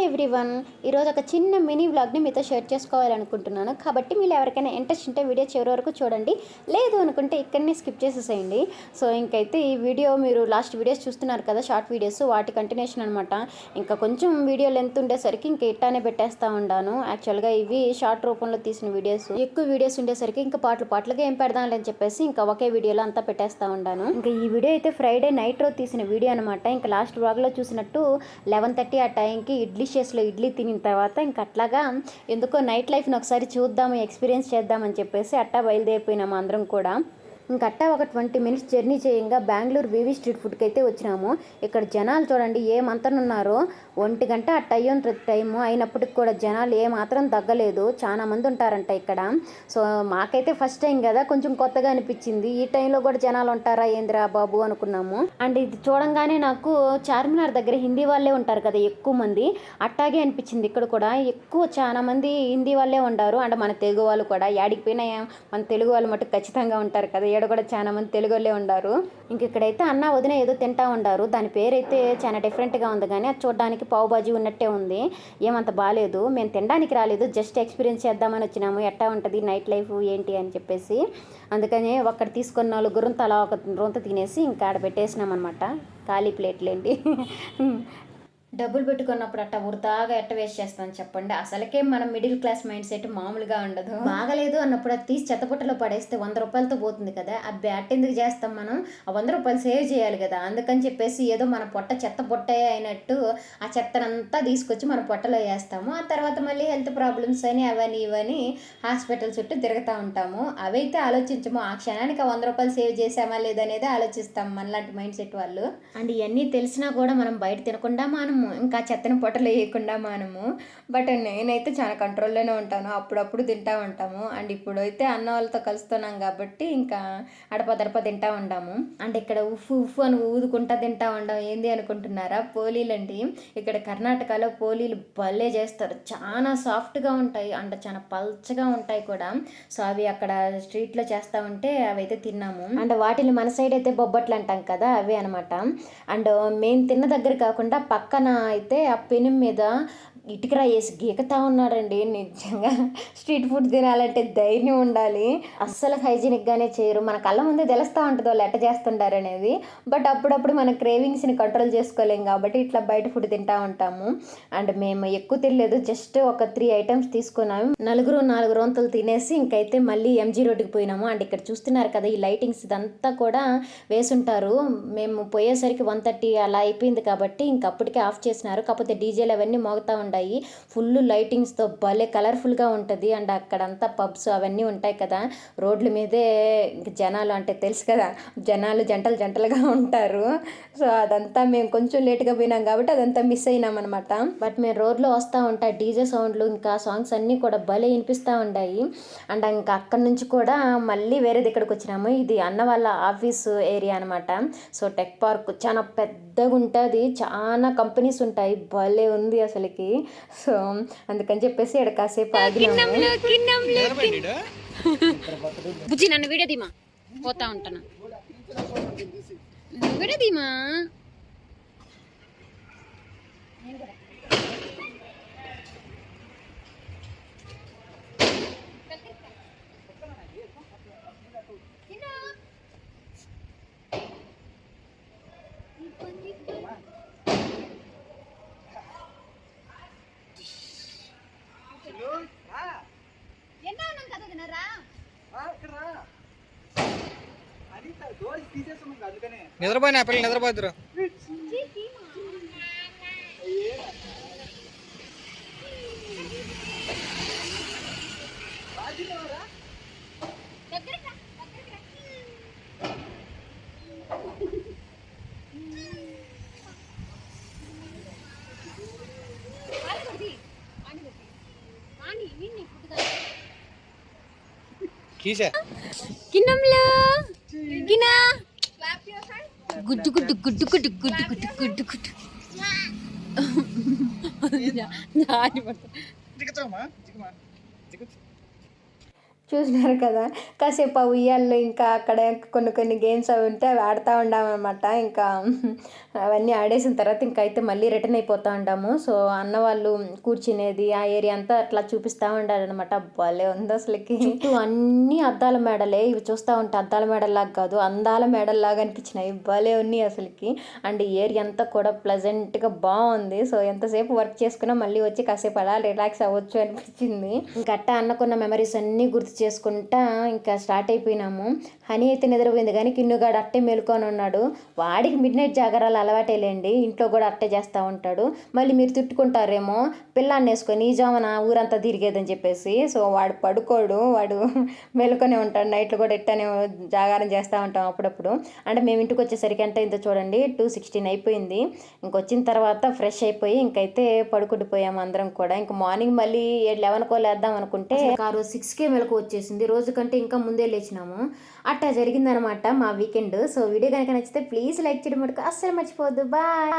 Hi everyone ఈరోజు ఒక చిన్న మినీ వ్లాగ్ని మీతో షేర్ చేసుకోవాలనుకుంటున్నాను. కాబట్టి మీరు ఎవరికైనా ఇంట్రెస్ట్ ఉంటే వీడియో చివరి వరకు చూడండి. లేదు అనుకుంటే ఇక్కడనే స్కిప్ చేసేసేయండి. సో ఇంకైతే ఈ వీడియో మీరు లాస్ట్ వీడియోస్ చూస్తున్నారు కదా షార్ట్ వీడియోస్ వాటి కంటిన్యూషన్ అనమాట ఇంకా కొంచెం వీడియో లెంత్ ఉండేసరికి ఇంకా ఇట్టానే పెట్టేస్తూ ఉన్నాను యాక్చువల్గా ఇవి షార్ట్ రూపంలో తీసిన వీడియోస్ ఎక్కువ వీడియోస్ ఉండేసరికి ఇంకా పాటలు పాటలుగా ఏం పెడదాం అని చెప్పేసి ఇంకా ఒకే వీడియోలో అంతా పెట్టేస్తూ ఉన్నాను ఇంకా ఈ వీడియో అయితే ఫ్రైడే నైట్ రోజు తీసిన వీడియో అనమాట ఇంకా లాస్ట్ వ్లాగ్లో చూసినట్టు లెవెన్ థర్టీ ఆ టైంకి ఇడ్లీ షేస్లో ఇడ్లీ తినిన తర్వాత ఇంకా అట్లాగా ఎందుకో నైట్ లైఫ్ని ఒకసారి చూద్దాము ఎక్స్పీరియన్స్ చేద్దామని చెప్పేసి అట్టా బయలుదేరిపోయినాము అందరం కూడా. ఇంకట్టా ఒక ట్వంటీ మినిట్స్ జర్నీ చేయంగా బెంగళూరు వివి స్ట్రీట్ ఫుడ్కి అయితే వచ్చినాము. ఇక్కడ జనాలు చూడండి ఏమంతనున్నారో ఒంటి గంట అట్ట అయ్యేంత టైము అయినప్పటికి కూడా జనాలు ఏమాత్రం తగ్గలేదు. చాలా మంది ఉంటారంట ఇక్కడ. సో మాకైతే ఫస్ట్ టైం కదా కొంచెం కొత్తగా అనిపించింది. ఈ టైంలో కూడా జనాలు ఉంటారా? ఏందిరా బాబు అనుకున్నాము. అండ్ ఇది చూడంగానే నాకు చార్మినార్ దగ్గర హిందీ వాళ్ళే ఉంటారు కదా ఎక్కువ మంది. అట్టాగే అనిపించింది ఇక్కడ కూడా. ఎక్కువ చాలా మంది హిందీ వాళ్ళే ఉంటారు అండ్ మన తెలుగు వాళ్ళు కూడా యాడికి పోయినా మన తెలుగు వాళ్ళు మటుకు ఖచ్చితంగా ఉంటారు కదా. ఈడ కూడా చాలా మంది తెలుగు వాళ్ళే ఉండారు. ఇంక ఇక్కడైతే అన్న వదిన ఏదో తింటా ఉండారు. దాని పేరైతే చాలా డిఫరెంట్గా ఉంది కానీ అది చూడడానికి పావు బాజీ ఉన్నట్టే ఉంది. ఏమంత బాగాలేదు మేము తినడానికి రాలేదు. జస్ట్ ఎక్స్పీరియన్స్ చేద్దామని వచ్చినాము. ఎట్టా ఉంటుంది? నైట్ లైఫ్ ఏంటి అని చెప్పేసి. అందుకని ఒక్కటి తీసుకున్న నలుగురు తలా ఒక రొంత తినేసి ఇంకా ఆడ పెట్టేసినాం అనమాట ఖాళీ ప్లేట్లేండి డబ్బులు పెట్టుకున్నప్పుడు అట్ట వృధాగా ఎట్ట వేస్ట్ చేస్తాను చెప్పండి? అసలుకే మనం మిడిల్ క్లాస్ మైండ్ సెట్ మామూలుగా ఉండదు. బాగలేదు అన్నప్పుడు అది తీసి చెత్తపుట్టలో పడేస్తే వంద రూపాయలతో పోతుంది కదా. ఆ బ్యాట్ ఎందుకు చేస్తాం మనం? ఆ వంద రూపాయలు సేవ్ చేయాలి కదా. అందుకని చెప్పేసి ఏదో మన పొట్ట చెత్త పొట్టే అయినట్టు ఆ చెత్తనంతా తీసుకొచ్చి మన పొట్టలో వేస్తాము. ఆ తర్వాత మళ్ళీ హెల్త్ ప్రాబ్లమ్స్ అని అవని ఇవని హాస్పిటల్ చుట్టూ తిరుగుతూ ఉంటాము. అవైతే ఆలోచించము ఆ క్షణానికి ఆ వంద రూపాయలు సేవ్ చేసామా లేదనేది ఆలోచిస్తాం మనలాంటి మైండ్ సెట్ వాళ్ళు. అండ్ ఇవన్నీ తెలిసినా కూడా మనం బయట తినకుండా మనము. ఇంకా చెత్తని పొట్టలు వేయకుండా మనము బట్ నేనైతే చాలా కంట్రోల్లోనే ఉంటాను. అప్పుడప్పుడు తింటా ఉంటాము. అండ్ ఇప్పుడు అయితే అన్న వాళ్ళతో కలుస్తున్నాం కాబట్టి ఇంకా అడపదడప తింటా ఉంటాము అండ్ ఇక్కడ ఉఫ్ ఉఫ్ అని ఊదుకుంటా తింటా ఉంటాం ఏంది అనుకుంటున్నారా? పోలీలు అండి. ఇక్కడ కర్ణాటకలో పోలీలు భలే చేస్తారు. చాలా సాఫ్ట్గా ఉంటాయి. అండ్ చాలా పల్చగా ఉంటాయి కూడా. సో అవి అక్కడ స్ట్రీట్లో చేస్తూ ఉంటే అవి అయితే తిన్నాము. అండ్ వాటిని మన సైడ్ అయితే బొబ్బట్లు అంటాం కదా అవి అనమాట అండ్ మేము తిన్న దగ్గర కాకుండా పక్కన అయితే ఆ పెనం మీద ఇటుకరా వేసి గీకతా ఉన్నాడండి. నిజంగా స్ట్రీట్ ఫుడ్ తినాలంటే ధైర్యం ఉండాలి. అస్సలు హైజీనిక్గానే చేయరు. మన కళ్ళ ముందే తెలుస్తూ ఉంటుంది వాళ్ళు ఎట్ట చేస్తుంటారు అనేది బట్ అప్పుడప్పుడు మన క్రేవింగ్స్ని కంట్రోల్ చేసుకోలేం కాబట్టి ఇట్లా బయట ఫుడ్ తింటా ఉంటాము. అండ్ మేము ఎక్కువ తినలేదు. జస్ట్ ఒక త్రీ ఐటమ్స్ తీసుకున్నాము. నలుగురు నాలుగు రొంతులు తినేసి ఇంకైతే మళ్ళీ ఎంజీ రోడ్డుకి పోయినాము. అండ్ ఇక్కడ చూస్తున్నారు కదా ఈ లైటింగ్స్ ఇదంతా కూడా వేసుంటారు. మేము పోయేసరికి వన్ థర్టీ అలా అయిపోయింది కాబట్టి ఇంకప్పటికే ఆఫ్ చేసినారు. కాకపోతే డీజేలు అవన్నీ మోగుతూ ఉంటాయి. ఫుల్ లైటింగ్స్తో భలే కలర్ఫుల్గా ఉంటుంది. అండ్ అక్కడంతా పబ్స్ అవన్నీ ఉంటాయి కదా. రోడ్ల మీదే జనాలు అంటే తెలుసు కదా. జనాలు జంటలు జంటలుగా ఉంటారు. సో అదంతా మేము కొంచెం లేట్గా పోయినాం కాబట్టి అదంతా మిస్ అయినాం అనమాట బట్ మేము రోడ్లో వస్తూ ఉంటాయి డీజే సౌండ్లు ఇంకా సాంగ్స్ అన్నీ కూడా భలే వినిపిస్తూ ఉంటాయి అండ్ ఇంకా అక్కడి నుంచి కూడా మళ్ళీ వేరే దగ్గరకు వచ్చినాము. ఇది అన్న వాళ్ళ ఆఫీస్ ఏరియా అనమాట సో టెక్ పార్క్ చాలా పెద్దగా ఉంటుంది చాలా కంపెనీస్ ఉంటాయి. భలే ఉంది అసలుకి. సో అందుకని చెప్పేసి ఇక్కడ కాసేపు బుజ్జి నన్ను విడదీమా పోతా ఉంటాను విడదీమా Thank you. నిద్రపోయిన పిల్లలు నిద్రపోతురు కీసే. కిన్నంలో. কিনা গুড্ডু গুড্ডু গুড্ডু গুড্ডু গুড্ডু গুড্ডু গুড্ডু গুড্ডু না না আজ মত দেখো মা দেখো মা দেখো చూసినారు కదా. కాసేపు ఆ ఉయ్యాల్లో ఇంకా అక్కడ కొన్ని కొన్ని గేమ్స్ అవి ఉంటే అవి ఆడుతూ ఉండామన్నమాట ఇంకా అవన్నీ ఆడేసిన తర్వాత ఇంకా అయితే మళ్ళీ రిటర్న్ అయిపోతూ ఉంటాము సో అన్న వాళ్ళు కూర్చునేది ఆ ఏరియా అంతా అట్లా చూపిస్తూ ఉండాలన్నమాట భలే ఉంది అసలుకి. అన్నీ అన్ని అద్దాల మేడలే. ఇవి చూస్తూ ఉంటే అద్దాల మేడల్లాగా కాదు అందాల మేడల్లాగా అనిపించినాయి. భలే ఉన్నాయి అసలుకి. అండ్ ఈ ఏరియా అంతా కూడా ప్లెజెంట్గా బాగుంది. సో ఎంతసేపు వర్క్ చేసుకున్నా మళ్ళీ వచ్చి కాసేపు అలా రిలాక్స్ అవ్వచ్చు అనిపించింది. గట్టా అన్నకున్న మెమరీస్ అన్నీ గుర్తు చేసుకుంటా ఇంకా స్టార్ట్ అయిపోయినాము. హనీ అయితే నిద్రపోయింది కానీ కిన్నుగాడు అట్టే మేలుకొని ఉన్నాడు. వాడికి మిడ్ నైట్ జాగరాలు అలవాటేలేండి ఇంట్లో కూడా అట్టే చేస్తూ ఉంటాడు. మళ్ళీ మీరు తిట్టుకుంటారేమో పిల్లాన్ని వేసుకొని ఈ జామున ఊరంతా తిరిగేదని చెప్పేసి సో వాడు పడుకోడు. వాడు మేలుకొనే ఉంటాడు. నైట్లు కూడా ఇట్టనే జాగారం చేస్తూ ఉంటాం అప్పుడప్పుడు. అంటే మేము ఇంటికి వచ్చేసరికి అంటే ఇంత చూడండి. టూ సిక్స్టీన్ అయిపోయింది. ఇంకొచ్చిన తర్వాత ఫ్రెష్ అయిపోయి ఇంకైతే పడుకుండిపోయాము అందరం కూడా. ఇంక మార్నింగ్ మళ్ళీ లెవెన్కో లేద్దాం అనుకుంటే ఆ రోజు సిక్స్కే మెలకు వచ్చేసింది. రోజు కంటే ఇంకా ముందే లేచినాము. అట్టా జరిగిందనమాట మా వీకెండ్. సో వీడియో కనుక నచ్చితే ప్లీజ్ లైక్ చేయడం మటుకు అస్సలు మర్చిపోవద్దు. బాయ్.